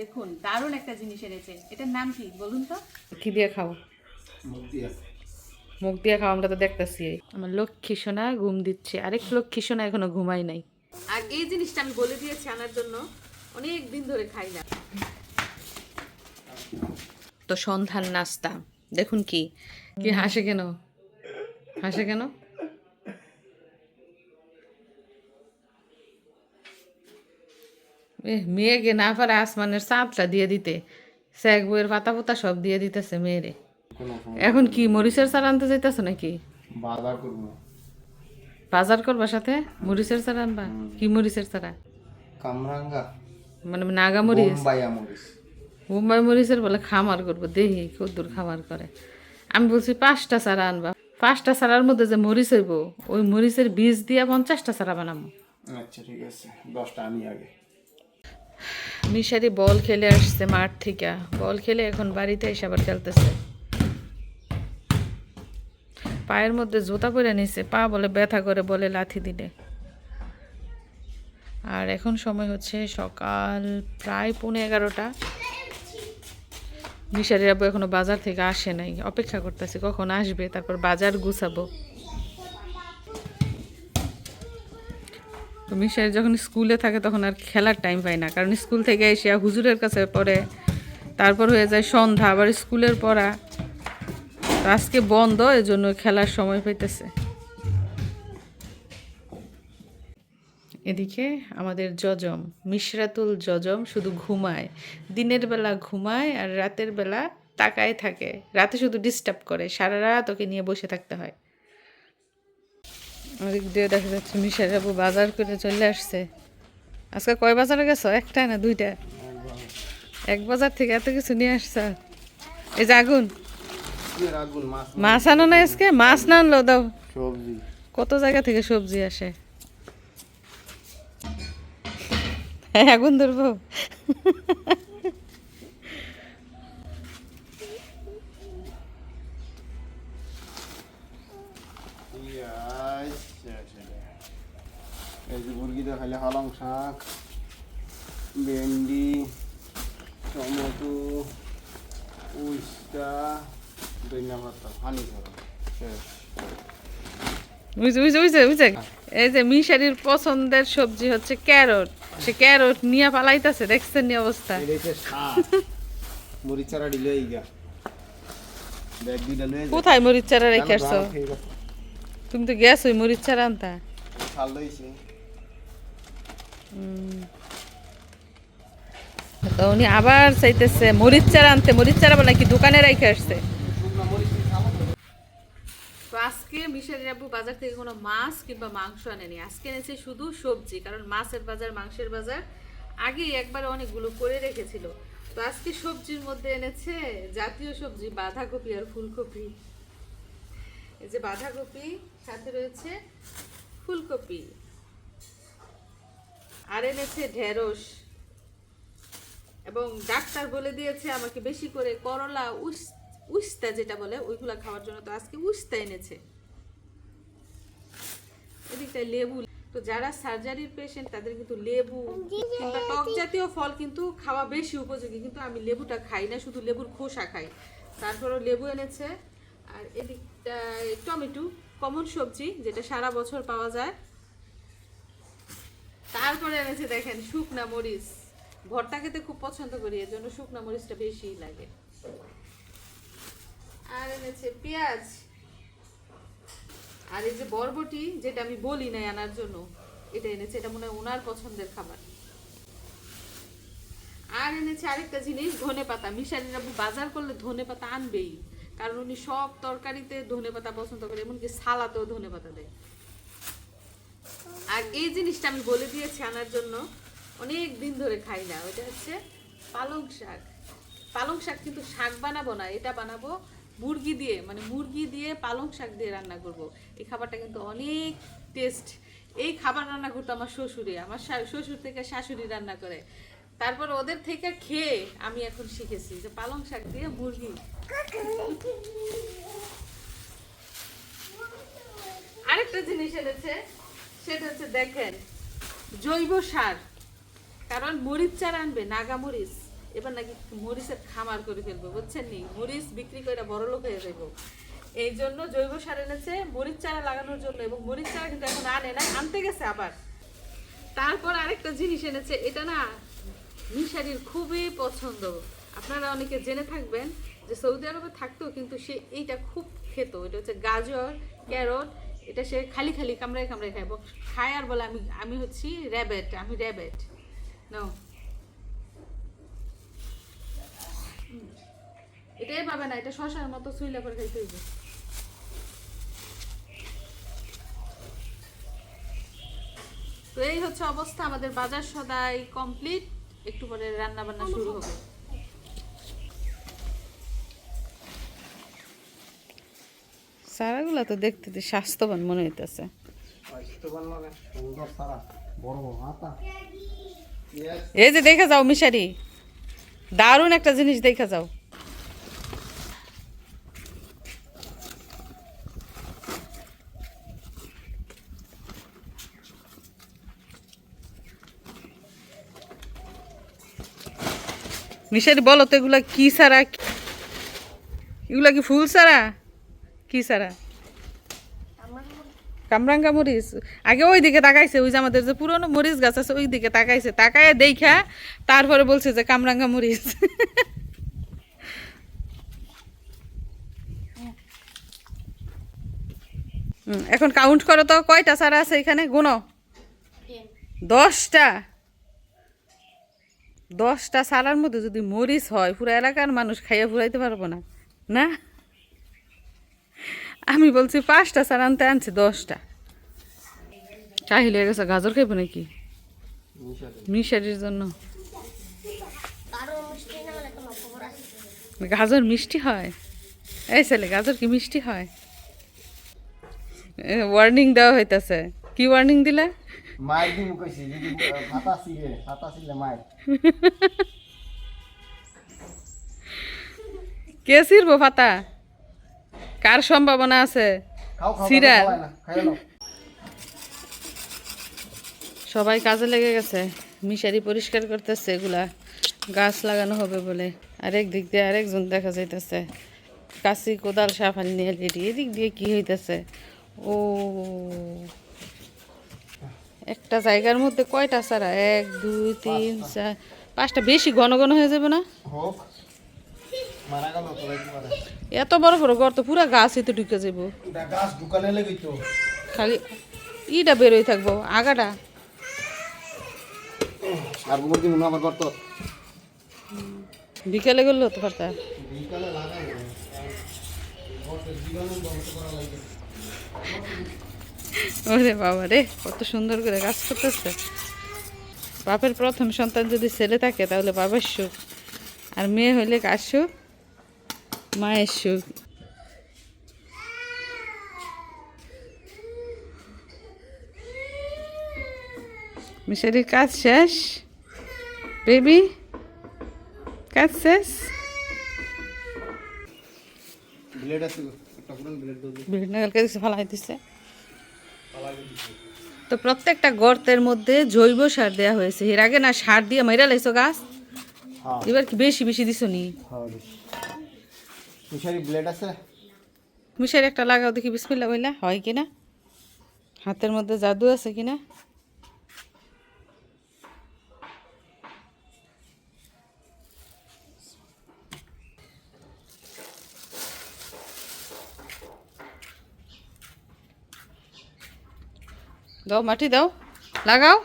দেখুন দারুণ একটা জিনিস এনেছে। এটার নাম কি বলুন তো? কি দিয়ে খাও। মুখ দিয়ে। খাও আমরা তো দেখতেছি। আমার লক্ষ্মী সোনা ঘুম দিচ্ছে। আরেক লক্ষ্মী সোনা এখনও ঘুমাই নাই। আর এই জিনিসটা আমি বলে দিয়েছি আনার জন্য অনেক দিন ধরে খাই না। তো সন্ধান নাস্তা দেখুন কি। কি হাসে কেন? হাসে কেন? এ মেয়েকে না পারে আসমানের চাঁদটা দিয়ে দিতে। স্যাক বইয়ের পাতা পোতা সব দিয়ে দিতেছে মেয়েরে। এখন কি মরিচের চারা আনতে যাইতেছো নাকি? বাজার করব। সাথে? মরিচের চারা আনবা? কি মরিচের চারা? কামরাঙ্গা। মানে নাগা মরিচ? মুম্বাই মরিচের বলে খামার করব। দেখি কদ্দুর খামার করে। আমি বলছি পাঁচটা চারা আনবা। পাঁচটা চারার মধ্যে যে মরিচ হইব ওই মরিচের বীজ দিয়ে পঞ্চাশটা চারা বানাবো আচ্ছা ঠিক আছে। দশটা আমি আগে। মিশারি বল খেলে আসছে মাঠ থেকে। বল খেলে এখন বাড়িতে এসে আবার খেলতেছে। পায়ের মধ্যে জুতা পরে নিছে, পা বলে ব্যথা করে বলে লাথি দিলে। আর এখন সময় হচ্ছে সকাল প্রায় পৌনে এগারোটা। মিশারি আব্বু এখনও বাজার থেকে আসে নাই, অপেক্ষা করতেছে কখন আসবে, তারপর বাজার গুছাবো। তো মিশারি যখন স্কুলে থাকে তখন আর খেলার টাইম পায় না। কারণ স্কুল থেকে এসে হুজুরের কাছে পড়ে, তারপর হয়ে যায় সন্ধ্যা, আবার স্কুলের পড়া। তো আজকে বন্ধ, এজন্য খেলার সময় পাইতেছে। এদিকে আমাদের জজম, মিশরাতুল জজম শুধু ঘুমায়। দিনের বেলা ঘুমায় আর রাতের বেলা তাকায় থাকে। রাতে শুধু ডিস্টার্ব করে, সারা রাত ওকে নিয়ে বসে থাকতে হয়। ওদিক দিয়ে দেখা যাচ্ছে মিশার বাবু বাজার করে চলে আসছে। আজকে কয় বাজারে গেছো? একটা না দুইটা এক বাজার থেকে এত কিছু নিয়ে আসছ? এই যে আগুন। মাছ মাছ আনো না আজকে? মাছ না আনলো দাও। কত জায়গা থেকে সবজি আসে? হ্যাঁ আগুন ধরবো। এই যে পালং শাক ভেন্ডি টমেটো উস্তা পাতা পানি ধরো। শেষ। এই যে মিশারির পছন্দের সবজি হচ্ছে ক্যারট। সে ক্যারট নিয়ে পালাইতেছে দেখছেন নি অবস্থা? কোথায় মরিচ চারা রেখে আসছো। তুমি তো গেছো ওই মরিচ চারা আনতা। তো উনি আবার চাইতেছে মরিচ চারা আনতে মরিচ চারা বলে কি দোকানে রেখে আসছে। তো আজকে মিশারি আব্বু বাজার থেকে কোনো মাছ কিংবা মাংস আনেনি। আজকে এনেছে শুধু সবজি কারণ মাছের বাজার মাংসের বাজার আগেই একবার অনেকগুলো করে রেখেছিল। তো আজকে সবজির মধ্যে এনেছে জাতীয় সবজি বাঁধাকপি আর ফুলকপি। এই যে বাঁধাকপি, সাথে রয়েছে ফুলকপি। আর এনেছে ঢেঁড়স। এবং ডাক্তার বলে দিয়েছে আমাকে বেশি করে করলা, উস উস্তা যেটা বলে, ওইগুলা খাওয়ার জন্য তো আজকে উস্তা এনেছে। এদিকটায় লেবু। তো যারা সার্জারির পেশেন্ট তাদের কিন্তু লেবু কিংবা টক জাতীয় ফল কিন্তু খাওয়া বেশি উপযোগী। কিন্তু আমি লেবুটা খাই না, শুধু লেবুর খোসা খাই। তারপরও লেবু এনেছে। আর এদিকটায় টমেটো কমন সবজি, যেটা সারা বছর পাওয়া যায়। তারপরে এনেছে দেখেন শুকনা মরিচ। ভর্তা খেতে খুব পছন্দ করি, এর জন্য শুকনা মরিচটা বেশি লাগে। আর এনেছে পেঁয়াজ। আর এই যে বরবটি, যেটা আমি বলি নাই আনার জন্য, এটা এনেছে, এটা মনে হয় ওনার পছন্দের খাবার। আর এনেছে আরেকটা জিনিস ধনে পাতা মিশালির বাজার করলে ধনে পাতা আনবেই। কারণ উনি সব তরকারিতে ধনে পাতা পছন্দ করে, এমনকি সালাতেও ধনে পাতা দেয়। আর এই জিনিসটা আমি বলে দিয়েছি আনার জন্য, অনেক দিন ধরে খাই না ওটা হচ্ছে পালং শাক। পালং শাক কিন্তু শাক বানাবো না, এটা বানাবো মুরগি দিয়ে মানে মুরগি দিয়ে পালং শাক দিয়ে রান্না করব। এই খাবারটা কিন্তু অনেক টেস্ট এই খাবার রান্না করতো আমার শ্বশুরে আমার শ্বশুর থেকে শাশুড়ি রান্না করে। তারপর ওদের থেকে খেয়ে আমি এখন শিখেছি যে পালং শাক দিয়ে মুরগি আরেকটা জিনিস এনেছে, সেটা হচ্ছে দেখেন, জৈব সার। কারণ মরিচ চারা আনবে, নাগা মরিচ। এবার নাকি মরিচের খামার করে ফেলব, বুঝছেন নি? মরিচ বিক্রি করে বড় লোক হয়ে যাব এই জন্য জৈব সার এনেছে, মরিচ চারা লাগানোর জন্য, এবং মরিচ চারা কিন্তু এখন আনে না আনতে গেছে আবার। তারপর আরেকটা জিনিস এনেছে, এটা না মিশারির খুবই পছন্দ। আপনারা অনেকে জেনে থাকবেন যে সৌদি আরবে থাকতো কিন্তু সে এইটা খুব খেত। এটা হচ্ছে গাজর ক্যারট এটা সে খালি খালি কামড়ায় কামড়ায় খায়। খায় আর বলে আমি আমি হচ্ছি র্যাবেট আমি র্যাবেট। নাও। এটাই পাবে না এটা শশার মতো সুইলা করে খাইতে হইবে। তো এই হচ্ছে অবস্থা আমাদের বাজার সদাই কমপ্লিট। একটু পরে রান্না বান্না শুরু হবে। সারাগুলো তো দেখতে তো স্বাস্থ্যবান মনে হইতেছে। মানে. এই যে দেখে যাও মিশারি দারুণ একটা জিনিস দেখে যাও। মিশারি বলো তো এগুলা কি সারা এগুলা কি ফুল সারা কি সারা? কামরাঙ্গা মরিচ। আগে ওই দিকে তাকাইছে, ওই যে আমাদের যে পুরনো মরিচ গাছ আছে ওই দিকে তাকাইছে। তাকায় দেখা, তারপরে বলছে যে কামরাঙ্গা মরিচ। এখন কাউন্ট করো তো, কয়টা সারা আছে এখানে? গুনো। দশটা। দশটা সারার মধ্যে যদি মরিচ হয়, পুরো এলাকার মানুষ খাইয়া ফুরাইতে পারব না। না? আমি বলছি পাঁচটা সার আনতে আনছি দশটা। চাহিল হয়ে গেছে গাজর খাইবো নাকি? মিশারির জন্য। গাজর মিষ্টি হয়? এই ছেলে গাজর কি মিষ্টি হয়? ওয়ার্নিং দেওয়া হইতাছে। কি ওয়ার্নিং দিলে? মায়ের দিন কইছি যদি হাতা ছিলে হাতা ছিলে মায়ের। কে ছিড়বো পাতা কার সম্ভাবনা আছে? খাও খাও সিরা। খাও না খাই নাও। সবাই কাজে লেগে গেছে। মিশারি পরিষ্কার করতেছে এগুলা। গাছ লাগানো হবে বলে। আরেক দিক দিয়ে আরেকজন দেখা যাইতেছে। কাশি কোদাল সাফানি নিয়ে রেডি এদিক দিয়ে কি হইতেছে? ও। একটা জায়গার মধ্যে কয়টা সারা? এক দুই তিন চার পাঁচটা। বেশি ঘন ঘন হয়ে যাবে না? তো এত বড় বড় গর্ত পুরা গাছ এতে ঢুকে যাব গাছ লেগে তো। খালি ইটা বেরোই থাকব আগাটা। আর দিন আবার করতো বিকেলে গেলে হতে পারতা। বিকালে লাগাই ওরে বাবা রে কত সুন্দর করে কাজ করতেছে। বাপের প্রথম সন্তান যদি ছেলে থাকে তাহলে বাবার সুখ। আর মেয়ে হইলে কার সুখ। মায়ের সুখ মিশারির কাজ শেষ বেবি কাজ শেষ তো প্রত্যেকটা গর্তের মধ্যে জৈব সার দেওয়া হয়েছে। এর আগে না সার দিয়ে মেরা লাইছো গাছ? হ্যাঁ। এবার কি বেশি বেশি দিছো নি? হ্যাঁ মিশারি ব্লেড আছে? মিশার একটা লাগাও দেখি বিসমিল্লা বইলা হয় কিনা? হাতের মধ্যে জাদু আছে কিনা? দাও মাটি দাও লাগাও।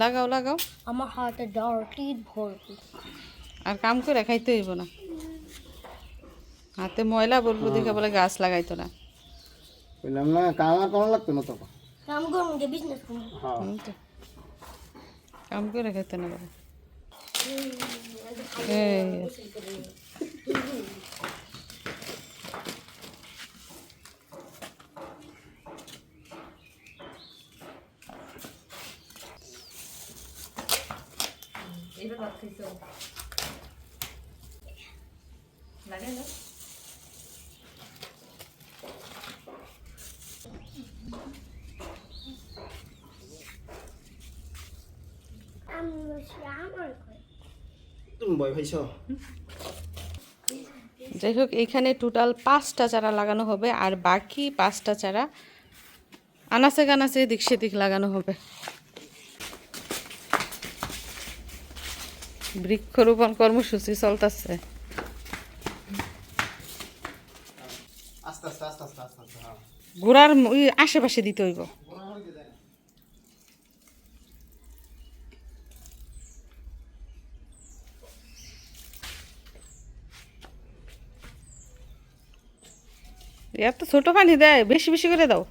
লাগাও লাগাও। আমার হাতে ডরটি ভর্তি। আর কাম করে খাইতে হইব না। হাতে ময়লা বলব দেখে বলে গাছ লাগাইতো না। বললাম না কাম আর কোনো লাগতো না তখন? কাম করুন যে বিজনেস করুন হ্যাঁ। তো। কাম করে খাইতে না বলে এই। আমি বলছি আমার ঘরে। তুমি ভয় পাইছ? যাই হোক এইখানে টোটাল পাঁচটা চারা লাগানো হবে আর বাকি পাঁচটা চারা আনাচে কানাচে এদিক সেদিক লাগানো হবে। বৃক্ষরোপণ কর্মসূচি চলতেছে। আস্তে হ্যাঁ। আশেপাশে দিতে হইব। এত ছোট পানি দেয় বেশি বেশি করে দাও।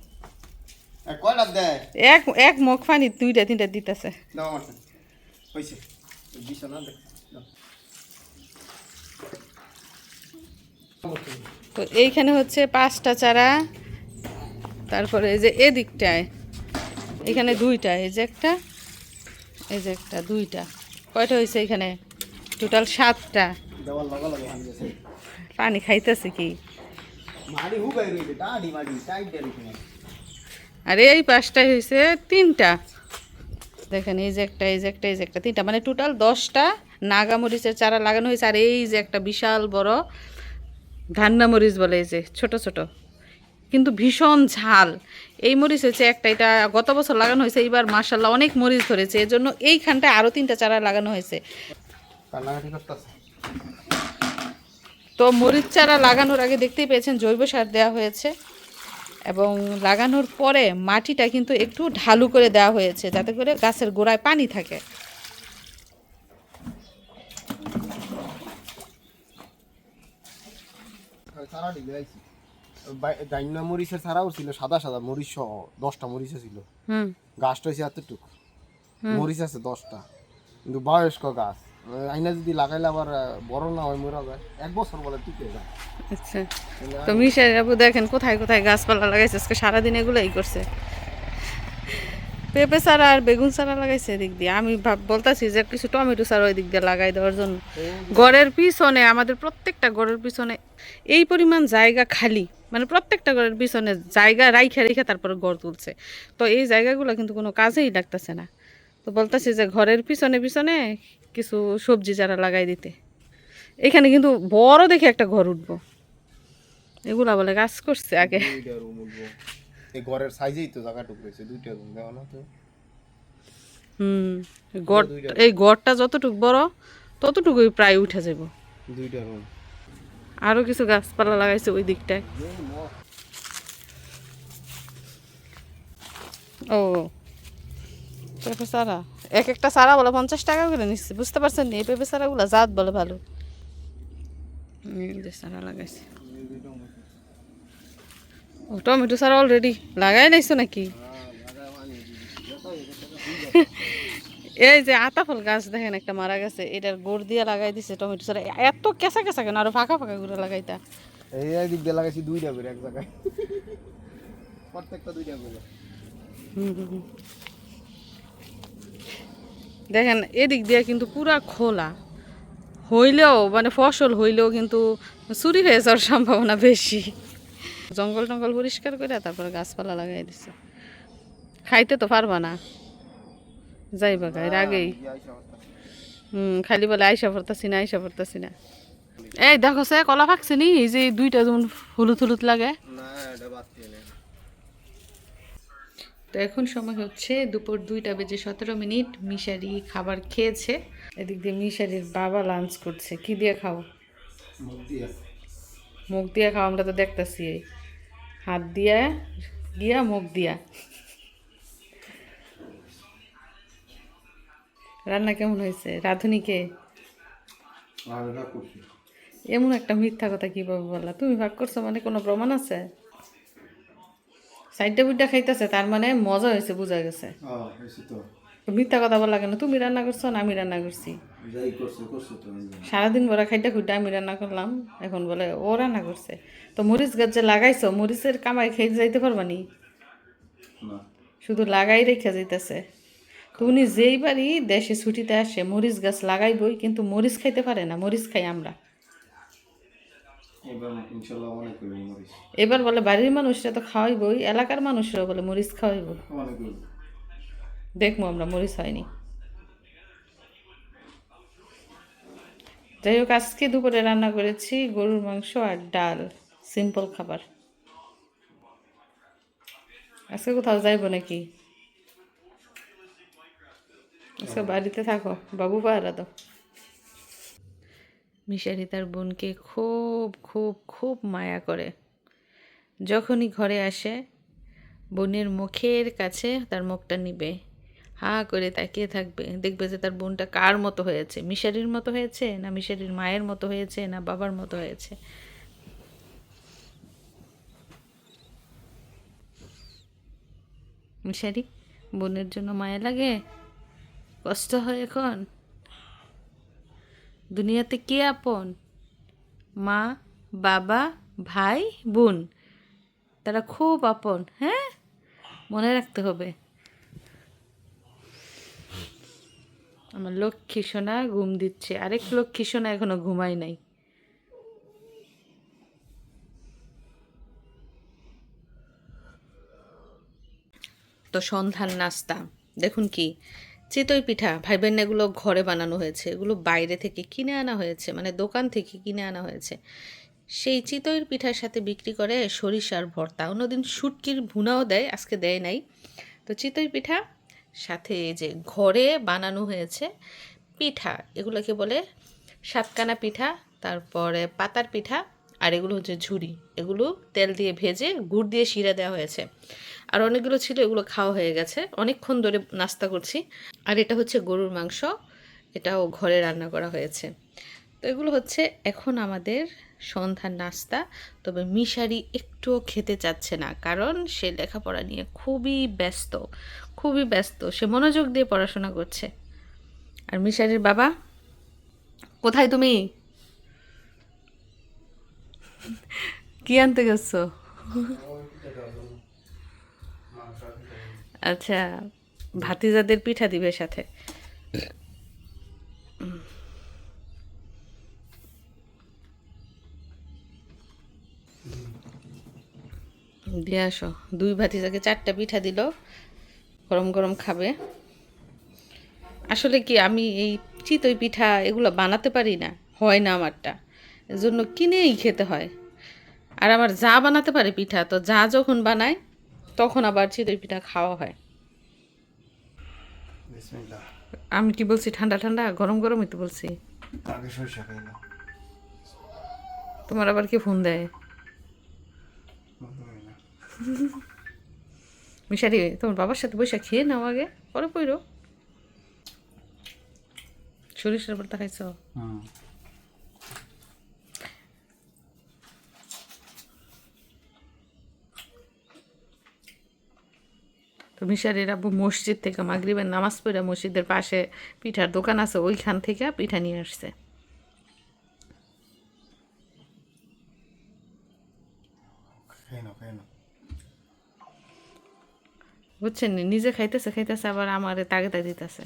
এক এক মগ পানি দুইটা তিনটা দিতেছে। তো এইখানে হচ্ছে পাঁচটা চারা তারপরে এই যে এদিকটায় এখানে দুইটা এই যে একটা এই যে একটা দুইটা। কয়টা হয়েছে এখানে? টোটাল সাতটা। পানি খাইতেছে কি? মাড়ি হুগাই রইছে দাড়ি মাড়ি টাইট দাড়ি আর এই পাঁচটায় হয়েছে তিনটা। দেখেন এই যে একটা এই যে একটা এই যে একটা তিনটা মানে টোটাল দশটা নাগামরিচের চারা লাগানো হয়েছে আর এই যে একটা বিশাল বড় ধান্না মরিচ বলে এই যে ছোট ছোট। কিন্তু ভীষণ ঝাল। এই মরিচ হয়েছে একটা এটা গত বছর লাগানো হয়েছে এইবার মার্শাল্লাহ অনেক মরিচ ধরেছে এর জন্য এইখানটায় আরও তিনটা চারা লাগানো হয়েছে তো মরিচ চারা লাগানোর আগে দেখতেই পেয়েছেন জৈব সার দেওয়া হয়েছে এবং লাগানোর পরে মাটিটা কিন্তু একটু ঢালু করে দেওয়া হয়েছে যাতে করে গাছের গোড়ায় পানি থাকে। ডাইনা মরিচের ছাড়াও ছিল সাদা সাদা মরিচ সহ দশটা মরিচ ছিল। গাছটা হয়েছে এতটুকু। মরিচ আছে দশটা কিন্তু বয়স্ক গাছ। আইনা যদি লাগাইলে আবার বড় না হয় মরা যায়। এক বছর বলে টিকে যায়। আচ্ছা। তো মিশাই বাবু দেখেন কোথায় কোথায় গাছপালা লাগাইছে আজকে সারাদিন এগুলোই করছে। পেঁপে চারা আর বেগুন চারা লাগাইছে এদিক দিয়ে। আমি ভাব বলতাছি যে কিছু টমেটো চারা ওই দিক দিয়ে লাগাই দেওয়ার জন্য। ঘরের পিছনে আমাদের প্রত্যেকটা ঘরের পিছনে এই পরিমাণ জায়গা খালি। মানে প্রত্যেকটা ঘরের পিছনে জায়গা রাইখা রেখে তারপরে গড় তুলছে। তো এই জায়গাগুলো কিন্তু কোনো কাজেই লাগতেছে না। তো বলতাছি যে ঘরের পিছনে পিছনে কিছু সবজি চারা লাগাই দিতে। এখানে কিন্তু বড় দেখে একটা ঘর উঠবো। এগুলা বলে কাজ করছে আগে। এই ঘরের সাইজেই তো জায়গাটুকু রয়েছে দুইটা রুম দেওয়া না তো। হুম গড় এই গড়টা যতটুকু বড় ততটুকুই প্রায় উঠে যাব। দুইটা রুম আরও কিছু গাছপালা লাগাইছে ওই দিকটায়। ও পেঁপে চারা এক একটা চারা বলে পঞ্চাশ টাকা করে নিচ্ছে বুঝতে পারছেন নি? এই পেঁপে চারাগুলো জাত বলে ভালো। এই যে চারা লাগাইছে। ও টমেটো চারা অলরেডি লাগাই নাইছো নাকি? এই যে আতা ফল গাছ দেখেন একটা মারা গেছে। এটার গোড় দিয়ে লাগাই দিছে টমেটো চারা এত কেঁচা কেঁচা কেন? আরও ফাঁকা ফাঁকা করে লাগাইতা। এই এই দিক দিয়ে লাগাইছি দুইটা করে এক জায়গায়। প্রত্যেকটা দুইটা করে। হুম, হুম, হুম। দেখেন, এদিক দিয়ে কিন্তু পুরা খোলা। হইলেও মানে ফসল হইলেও কিন্তু চুরি হয়ে যাওয়ার সম্ভাবনা বেশি। জঙ্গল টঙ্গল পরিষ্কার করে তারপরে গাছপালা লাগাই দিছে। খাইতে তো পারবা না। যাইবা গায়ের আগেই। হুম, খালি বলে আইসা পড়তাছি না, আইসা পড়তাছি না। এই দেখো সে কলা পাকছে নি যে দুইটা যেমন হলুদ হলুদ লাগে। না। তো এখন সময় হচ্ছে দুপুর দুইটা বেজে সতেরো মিনিট। মিশারি খাবার খেয়েছে। এদিক দিয়ে মিশারির বাবা লাঞ্চ করছে। কি দিয়ে খাও? মুখ দিয়ে। খাও আমরা তো দেখতেছি। হাত দিয়া গিয়া মুখ দিয়া। রান্না কেমন হয়েছে? রাঁধুনিকে? এমন একটা মিথ্যা কথা কীভাবে বললা? তুমি ভাগ করছ মানে কোনো প্রমাণ আছে? সাইডটা বুড্ডা খাইতেছে তার মানে মজা হয়েছে বোঝা গেছে। মিথ্যা কথা বলা কেন? তুমি রান্না করছ না আমি রান্না করছি? সারাদিন বড় খাইটা খুঁটে আমি রান্না করলাম এখন বলে ও রান্না করছে। তো মরিচ গাছ যে লাগাইছো মরিচের কামাই খেয়ে যাইতে পারবা নি। শুধু লাগাই রেখে যাইতেছে। তো উনি যেই বাড়ি দেশে ছুটিতে আসে মরিচ গাছ লাগাইবই কিন্তু মরিচ খাইতে পারে না মরিচ খাই আমরা। এবার বলে বাড়ির মানুষরা তো খাওয়াইবই এলাকার মানুষরা বলে মরিচ খাওয়াইব। দেখব আমরা মরিচ হয়নি। যাই হোক আজকে দুপুরে রান্না করেছি গরুর মাংস আর ডাল সিম্পল খাবার। আজকে কোথাও যাইব নাকি? আজকে বাড়িতে থাকো বাবু পাহারা দাও। মিশারি তার বোনকে খুব খুব খুব মায়া করে। যখনই ঘরে আসে, বোনের মুখের কাছে তার মুখটা নিবে। হা করে তাকিয়ে থাকবে। দেখবে যে তার বোনটা কার মতো হয়েছে? মিশারির মতো হয়েছে না মিশারির মায়ের মতো হয়েছে না বাবার মতো হয়েছে? মিশারি, বোনের জন্য মায়া লাগে? কষ্ট হয় এখন? দুনিয়াতে কে আপন? মা, বাবা, ভাই, বোন। তারা খুব আপন হ্যাঁ? মনে রাখতে হবে। আমার লক্ষ্মী সোনা ঘুম দিচ্ছে। আরেক লক্ষ্মী সোনা এখনও ঘুমাই নাই। তো সন্ধ্যার নাস্তা। দেখুন কি চিতই পিঠা ভাই বোন এগুলো ঘরে বানানো হয়েছে, এগুলো বাইরে থেকে কিনে আনা হয়েছে মানে দোকান থেকে কিনে আনা হয়েছে। সেই চিতইয়ের পিঠার সাথে বিক্রি করে সরিষার ভর্তা। অন্যদিন শুটকির ভুনাও দেয়, আজকে দেয় নাই। তো চিতই পিঠা, সাথে যে ঘরে বানানো হয়েছে পিঠা, এগুলোকে বলে সাতকানা পিঠা, তারপরে পাতার পিঠা, আর এগুলো হচ্ছে ঝুড়ি এগুলো তেল দিয়ে ভেজে গুড় দিয়ে শিরা দেওয়া হয়েছে। আর অনেকগুলো ছিল, এগুলো খাওয়া হয়ে গেছে। অনেকক্ষণ ধরে নাস্তা করছি। আর এটা হচ্ছে গরুর মাংস, এটাও ঘরে রান্না করা হয়েছে। তো এগুলো হচ্ছে এখন আমাদের সন্ধ্যার নাস্তা, তবে মিশারি একটুও খেতে চাচ্ছে না, কারণ সে লেখাপড়া নিয়ে খুবই ব্যস্ত খুবই ব্যস্ত, সে মনোযোগ দিয়ে পড়াশোনা করছে। আর মিশারির বাবা, কোথায় তুমি? কি আনতে গেছো আচ্ছা। ভাতিজাদের পিঠা দিবে সাথে। দিয়ে আসো। দুই ভাতিজাকে চারটা পিঠা দিল। গরম গরম খাবে। আসলে কি, আমি এই চিতই পিঠা এগুলো বানাতে পারি না? হয় না আমারটা। এজন্য কিনেই খেতে হয়। আর আমার যা বানাতে পারে পিঠা, তো যা যখন বানায়, তখন আবার চিতই পিঠা খাওয়া হয়। আমি কি বলছি ঠান্ডা ঠান্ডা? গরম গরমই তো বলছি। আগে সরিষা খাইলাম তোমার আবার কি ফোন দেয়? মিশারি তোমার বাবার সাথে বৈশাখ খেয়ে নাও আগে পরে পইরো শরীর ভর্তা খাইছ? হুম। তো মিশারির আব্বু মসজিদ থেকে মাগরিবের নামাজ পড়ে মসজিদের পাশে পিঠার দোকান আছে ওইখান থেকে পিঠা নিয়ে আসছে। বুঝছেন নিজে খাইতেছে খাইতেছে আবার আমারে তাগেতা দিতেছে।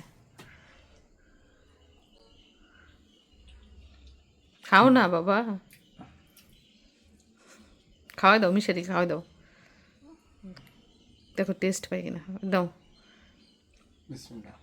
খাও না বাবা। খাওয়াই দাও মিশারি খাওয়াই দাও। দেখো টেস্ট পাই কিনা। দাও। বিসমিল্লাহ।